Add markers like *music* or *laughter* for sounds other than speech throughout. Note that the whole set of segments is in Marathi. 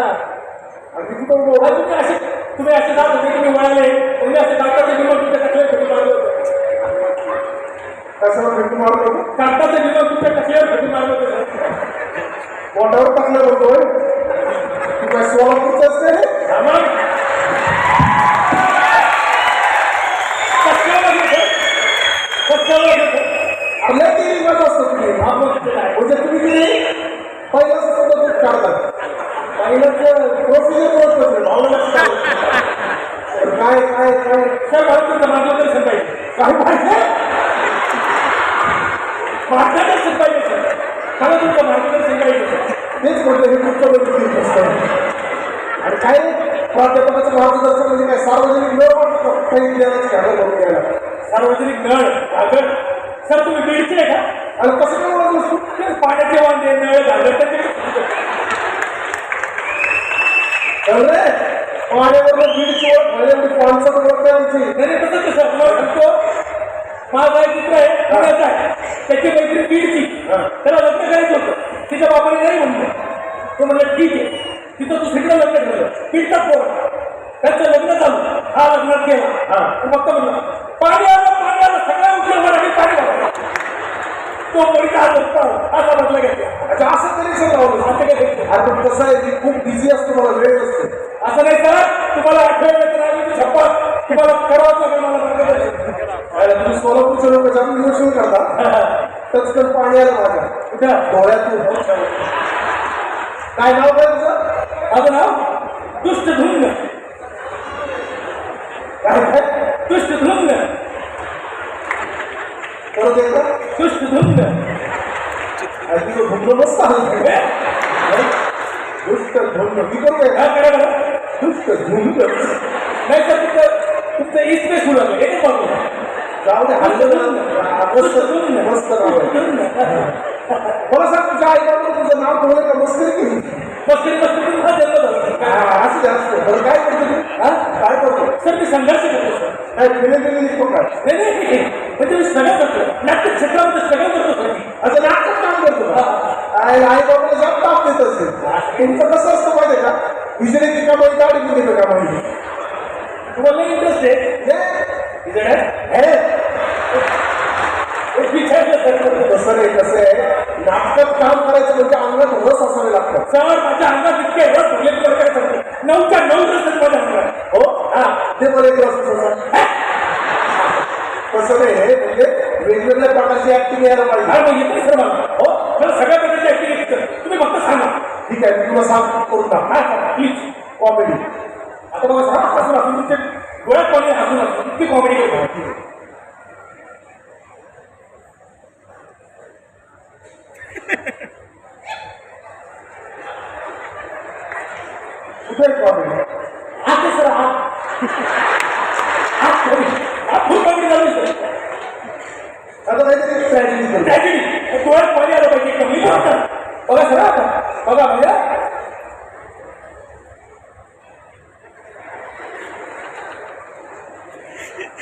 होते तुम्ही वळाले तुम्ही असे कागदाचे विमान तुमच्या टकल्यावर फेकून मारलं होतं कशाला भेटू मारत होतो कागदाचे विमान तुमच्या टकल्यावर फेकून मारलं होतं सर. पोटावर टाकलं बोलतोय तू काय सोलापूरचाच काय रे? आम्हाला कसलं वाटलं सर? कसलं वाटलं सर? आपल्या ते रिवाज असतो तुम्ही हा, मग तिथे काय? म्हणजे तुम्ही की नाही पहिलाच सुद्धा दूध काढतात पहिलंच प्रोसिजर ठेवा. तर *laughs* काय काय काय? सर मला तुमचं मार्गदर्शन पाहिजे काय पाहिजे मार्गदर्शन पाहिजे सर. मला तुमचं मार्गदर्शन पाहिजे तेच म्हटलं हे तुमच्या बरोबर असतं. आणि काय? प्राध्यापकाचं मार्गदर्शन म्हणजे काय? सार्वजनिक न वाटतं काही ज्ञानाची घागर करून घ्यायला सार्वजनिक नळ घागर. सर तुम्ही बीडचे आहे का? आणि कसं काय ते पाण्याचे वांदे नळ घागर त्याचे रे पाण्याबरोबर बीडची ओळख म्हणजे एवढी पाणसात ओळख आहे आमची नाही नाही, तसंच आहे सर तुम्हाला सांगतो माझा एक मित्र आहे पुण्याचा आहे त्याची मैत्री बीडची त्याला लग्न करायचं होतं तिच्या बापाने नाही म्हणलं तो म्हणलं ठीक आहे तिथं दुसरीकडे लग्न ठरलं बीडचा पोर त्यांचं लग्न झालं हा लग्नात गेला हा. तो फक्त म्हणलं पाणी आलं पाणी आलं सगळ्या उठलं मराठी पाणी घाला तो पडीचा हात होता असा म्हटलं घेतला अच्छा असं कनेक्शन लावलं असं काय? अरे पण कसं आहे की खूप बिझी असतो मला वेळ असतो असं नाही सर तुम्हाला आठवलं तर आम्ही शपथ तुम्हाला करावंच लागेल मला अरे तुम्ही सोलापूरचे लोक जाऊन निरीक्षण करता टचकन पाणी आलं माझ्या कुठं डोळ्यातून काय नाव काय तुझं माझं नाव दुष्ट धुंग काय दुष्ट धुंग एकदा दुष्ट धुंग अरे तुझं भुंग मस्त आलं दुष्ट धुंड मी करू काय काय करा बरं दुष्ट धुंड नाही तर तुमचं तुमचं इस्पेस फुलं एकच बाजू जाऊ दे हल्लं ना. मस्त मस्त नाव आहे मला सांग तुझ्या आई बाबा तुझं नाव ठेवलं का मस्करी केली मस्करी मस्करी असं जास्त बरं काय करतो तू हा? काय करतो सर मी संघर्ष करतो सर. काय फिरे फिरे निघतो काय नाही नाही नाही. म्हणजे मी स्ट्रगल करतो. नाट्य क्षेत्रामध्ये स्ट्रगल करतो सर मी. अच्छा नाटक काम करतो का? आई आई बाबाला जास्त ताप देत असेल. तुमचं कसं असतं माहितीये का? ती गाडी का कमाई? तुम्हाला इंटरेस्ट आहे? इकडे हे, एक विचारलं सर. तसं नाही कसं आहे. नाटकात काम करायचं म्हणजे अंगात रस असावे लागतात. सर माझ्या अंगात इतके रस भरले की बरं काय सांगतो नऊच्या नऊ रस आहेत माझ्या अंगात हो हा ते मला एक तसं. तसं नाही हे म्हणजे वेगवेगळ्या प्रकारची ऍक्टिंग यायला पाहिजे. हा येते सर मला हो मला सगळ्या प्रकारची ऍक्टिव्हिटी कर तुम्ही फक्त सांगा. ठीक आहे मी तुला सांग करून टाक हा प्लीज कॉमेडी आता बघा सर हसून हसून तुमचे डोळ्यात पाणी हसून हसून इतकी कॉमेडी करतो कुठे कॉमेडी हा ते सर हा हा comedy. हा फुल कॉमेडी झाली सर आता काहीतरी ट्रॅजेडी करू ट्रॅजेडी डोळ्यात पाणी आलं पाहिजे एकदम मी बघा बघा सर आता बघा भैया कुठे ट्रॅजेडी हा ते सर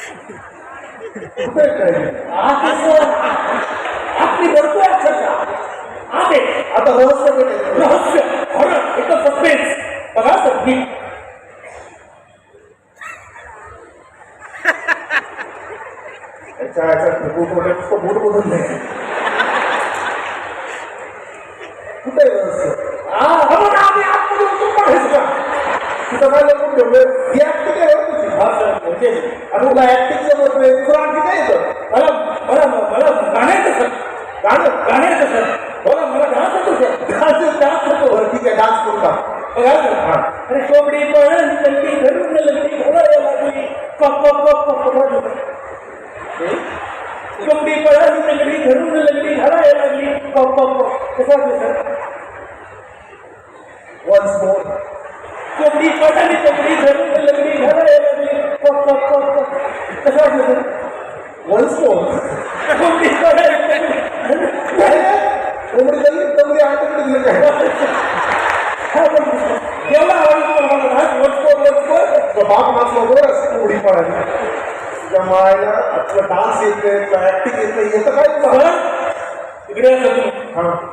आपली भरतोय अक्षरशः हा ते आता रहस्य भेटायचं रहस्य हॉरर एकदम सस्पेन्स बघा सर मी याच्या याच्यात बूट वगैरे नुसतं बूट बदलून नाही कुठे आहे रहस्य हा हा बघा, आम्ही आतमध्ये उतरून बघायचं का? तिथं काय लपून ठेवलंय? ही म्हणजे आणि acting जमत नाही, तुला आणखी काय येतं? मला मला मला गाणं येतं सर गाणं? गाणं येतं सर बघा मला डान्स येतो सर डान्स डान्स करतो. बरं, ठीक आहे, डान्स करू का? बघा सर हा. अरे कोंबडी पळण लंगडी धरून लंगडी घोडायला लागली कप कप कप कप. कोंबडी पळण लंगडी धरून लंगडी घालायला लागली कप कप कप कसं सर Once more. कोंबडी धरून लंगडी घालायला लागली वाटलं सर कोंबडी झाली, कोंबडी काय? एवढा आवडतो मला बाप कोंबडी पळाली. मायला डान्स येत तुला ऍक्टिंग येतं काय तुला इकडे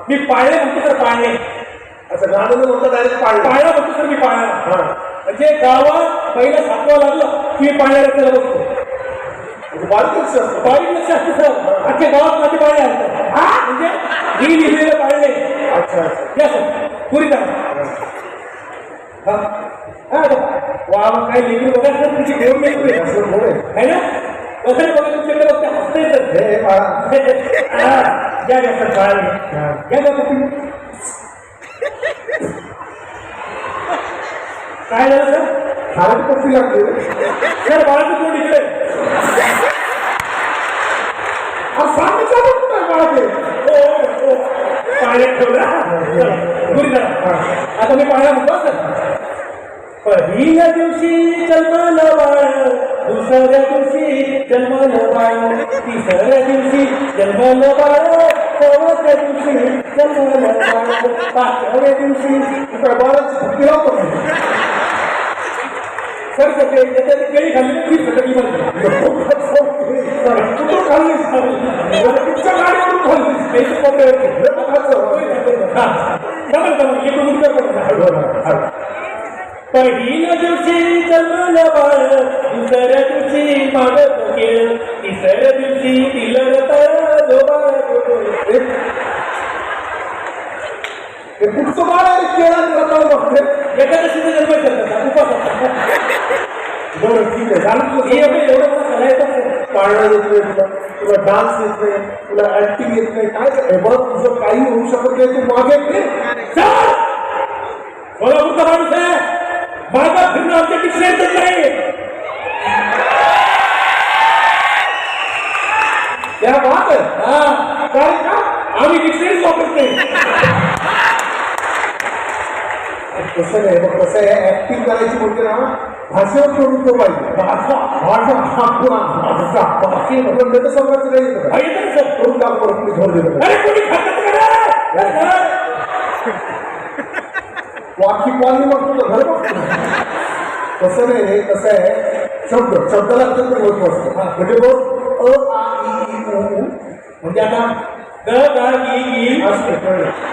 मी पाळले म्हणतो सर पाळले असं गाणं म्हणतो डायरेक्ट पाळलं पाळलं म्हणतो सर मी पाळलं हा म्हणजे गावात पहिला सातवा लागलं की मी पाळण्या रस्त्याला बसतो बारीक असतं सर. अख्ख्या गावात माझे पाळणे असतात हा? म्हणजे मी लिहिलेलं पाळणे अच्छा अच्छा. या सर. पुरी करा. हा. हा वा मग काय लेकरू बघा सर तुझी घेऊन लेकरू आहे. है ना? कसं बघा तुमच्याकडे बघते हसते सर. हे हा, घ्या सर पाळणे घ्या घ्या तुम्ही. काय झालं सर? खाण्याची पप्पी लागते सर बाळाचं तोंड इकडे? सांगितलं ना बाळाचे हो, हो, हो. पाण्यात ठेवला. चला, आता मी पाळणा म्हणतो सर. पहिल्या दिवशी जन्माला बाळ दुसऱ्या दिवशी जन्माला बाळ तिसऱ्या दिवशी जन्माला बाळ चौथ्या दिवशी जन्माला बाळ पाचव्या दिवशी इकडे बाळाची पप्पी लावतो सर सगळे त्याच्यात केळी खाल्ली तर वीस टक्के खाल्लीस? तुमच्या त्याची पहिल्या दिवशी जन्मलं बाळ दुसऱ्या दिवशी मागत केळ तिसऱ्या दिवशी तिला हे पुढचं बाळ आहे केळात बघते एकादशीचा जन्म करतात उपास बरं ठीक आहे झालं एवढं एवढं पाळणं येत नाही तुला तुला डान्स येत नाही तुला ऍक्टिंग येत नाही काय हे। बघ तुझं काही होऊ शकत नाही तू मागे फिर। माणूस आहे माझा फिरणं आमच्या डिक्शनरीतच नाही त्या बात आहे हा। काय का आम्ही डिक्शनरीच वापरत नाही कसं नाही बघ कसं आहे ऍक्टिंग करायची म्हणजे ना भाषेवर प्रभुत्व पाहिजे. भाषा भाषा पुरा भाषा. बाकी नट समाज नाही. येत येतं ना, सर. करून दाव परत मी झोर देतो. अरे कोणी? वाकी पाणी मग तुझं घर बघतो कसं नाही कसं आहे. शब्द शब्दाला अत्यंत महत्त्व असतं. म्हणजे बघ अ आ ई म्हणजे आता ग गा गी. असते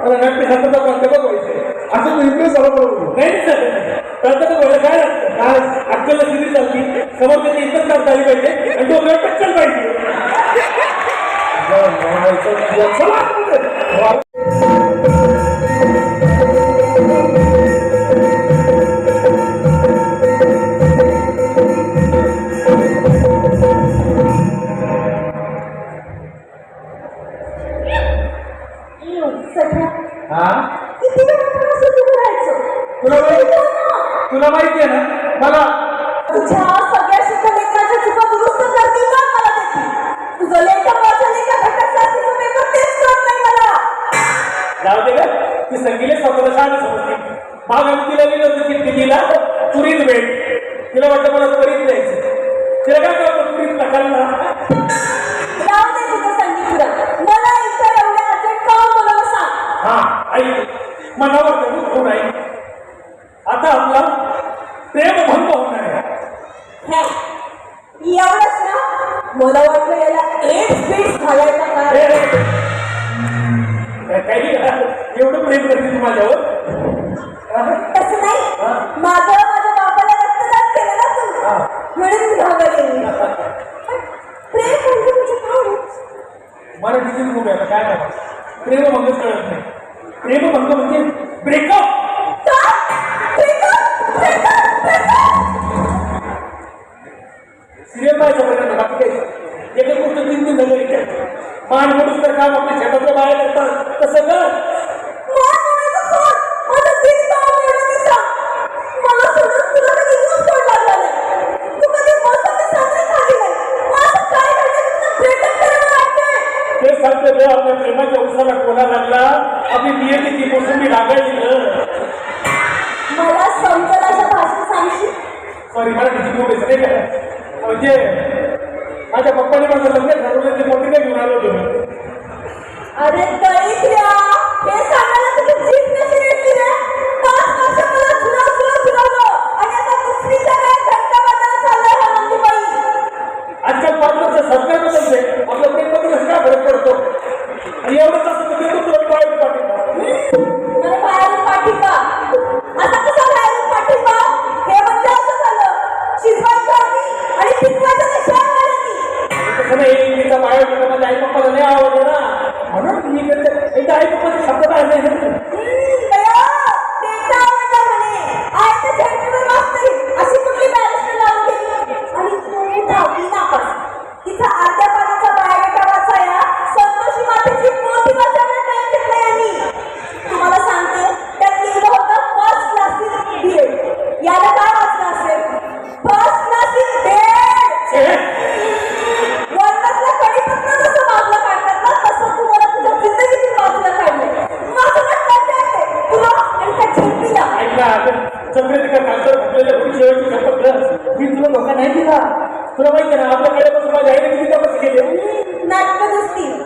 मला नाट्यशास्त्राचा प्राध्यापक व्हायचंय असं तू इम्प्रेस झाला बरोबर नाही सर प्राध्यापक व्हायला काय लागतं काय अक्कलला शिरी चालती समोर त्याची इतर काम झाली पाहिजे आणि डोक्यावर टक्कल पाहिजे संगीले स्वतःला शाळा समजते माग आम्ही तिला लिहिलं होतं की दिदीला पुरीत भेट. तिला वाटतं मला त्वरित द्यायचं. तिला काय कळतं पुरीत नकालला जाऊ दे तुझं संगीत मला इथं एवढ्या अर्जंट का बोलावं सांग हा आई. मनावर होऊन आई आता आपला प्रेमभंग होणार आहे. हे, एवढंच ना? मला वाटलं प्रेम करते तू माझ्यावर तसं नाही. माझं माझ्या बापाला रक्तदान केलं ना तू म्हणून घाबरले. मी. प्रेम म्हणजे म्हणजे काय? मराठीची खूप आहे काय करायचं प्रेमभंगच कळत नाही. प्रेमभंग म्हणजे ब्रेकअप? सिरियल पाहायचं बघा बाकी काही एकच गोष्ट तीन तीन झालं मान मोडून तर काम आपल्या शेतातलं बाहेर करतात. तसं कर ते सांगते रे आपल्या प्रेमाच्या उसाला कोणा लागला आपली नियतीची मोसंबी लागायची मला अशा भाषेत सांगशील? सॉरी मराठीची खूप आहे नाही का म्हणजे माझ्या पप्पाने माझं लग्न ठरवलं ते मोठी नाही घेऊन आलो होतो अरे दरिद्र्या, नाही तिचा बायोडेटा माझ्या आई पप्पाला नाही आवडलं ना. म्हणून मी त्यांच्या एकदा आई पप्पाचे शब्द पाहिले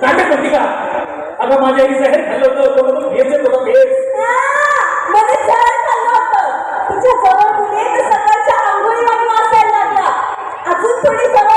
नाटक होती का? अगं माझ्या आईचं हे खाल्लं होतं तो म्हणून घेच येतो का घेच तुझ्या अजून थोडी जवळ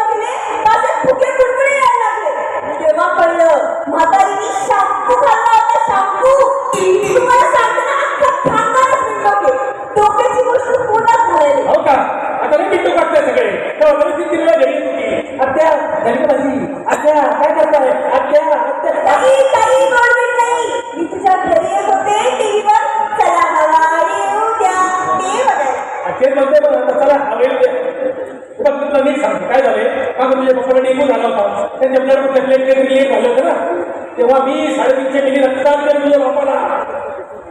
त्याच्या ब्लड प्लेटलेट रिलीफ झालं होतं ना. तेव्हा मी साडेतीनशे मिली रक्तदान केलं तुझ्या बापाला.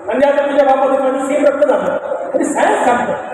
म्हणजे आता तुझ्या बापाचं माझं सेम रक्त झालं. तरी सायन्स सांगतं.